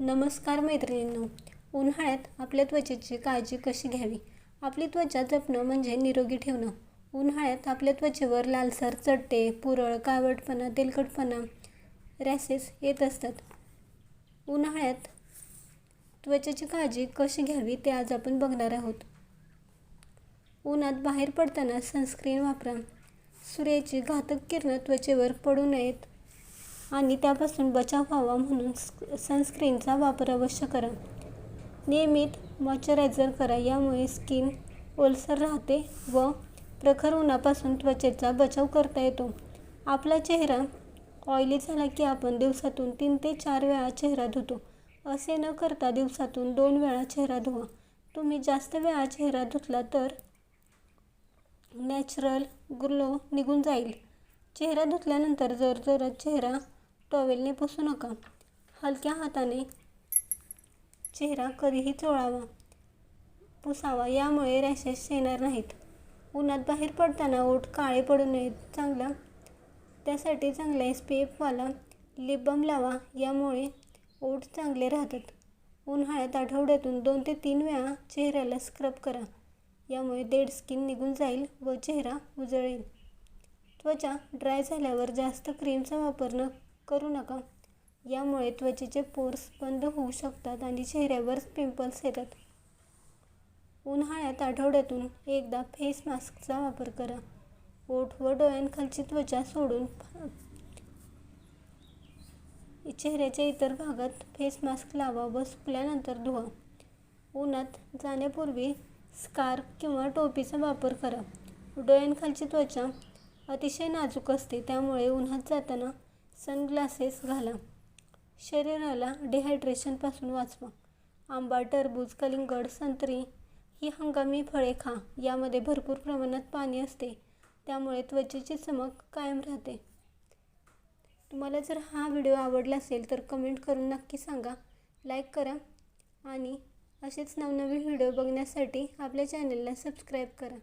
नमस्कार मैत्रिणींनो. उन्हाळ्यात आपल्या त्वचेची काळजी कशी घ्यावी? आपली त्वचा जपणं म्हणजे निरोगी ठेवणं. उन्हाळ्यात आपल्या त्वचेवर लालसर चट्टे पुरळ काळवटपणा तेलकटपणा रॅसेस येत असतात. उन्हाळ्यात त्वचेची काळजी कशी घ्यावी ते आज आपण बघणार आहोत. उन्हात बाहेर पडताना सनस्क्रीन वापरा. सूर्याची घातक किरणं त्वचेवर पडू नयेत. आणि त्यापासून बचाव व्हावा म्हणून सनस्क्रीनचा वापर अवश्य करा. नियमित मॉइश्चरायझर करा यामुळे स्किन ओलसर राहते व प्रखर उन्हापासून त्वचेचा बचाव करता येतो. आपला चेहरा ऑइली झाला की आपण दिवसातून तीन ते चार वेळा चेहरा धुतो. असे न करता दिवसातून दोन वेळा चेहरा धुवा. तुम्ही जास्त वेळा चेहरा धुतला तर नॅचरल ग्लो निघून जाईल. चेहरा धुतल्यानंतर जर जोरात चेहरा टॉवेलने पुसू नका. हलक्या हाताने चेहरा कधीही चोळावा. पुसावा यामुळे रॅशेस येणार नाहीत. उन्हात बाहेर पडताना ओठ काळे पडू नयेत. चांगला त्यासाठी चांगला एस पी एफवाला लिपबाम लावा यामुळे ओठ चांगले राहतात. उन्हाळ्यात आठवड्यातून दोन ते तीन वेळा चेहऱ्याला स्क्रब करा. यामुळे डेड स्किन निघून जाईल व चेहरा उजळेल. त्वचा ड्राय झाल्यावर जास्त क्रीमचा वापर न करू नका. यामुळे त्वचेचे पोर्स बंद होऊ शकतात आणि चेहऱ्यावर पिंपल्स येतात. उन्हाळ्यात आठवड्यातून एकदा फेस मास्कचा वापर करा. ओठ व डोळ्यांखालची त्वचा सोडून चेहऱ्याच्या इतर भागात फेस मास्क लावा व सुकल्यानंतर धुवा. उन्हात जाण्यापूर्वी स्कार्फ किंवा टोपीचा वापर करा. डोळ्यांखालची त्वचा अतिशय नाजूक असते त्यामुळे उन्हात जाताना सनग्लासेस घाला. शरीराला डिहायड्रेशनपासून वाचवा. आंबा टरबूज कलिंगड संत्री ही हंगामी फळे खा. यामध्ये भरपूर प्रमाणात पाणी असते. त्यामुळे त्वचेची चमक कायम राहते. तुम्हाला जर हा व्हिडिओ आवडला असेल तर कमेंट करून नक्की सांगा. लाईक करा आणि असेच नवनवीन व्हिडिओ बघण्यासाठी आपल्या चॅनलला सबस्क्राईब करा.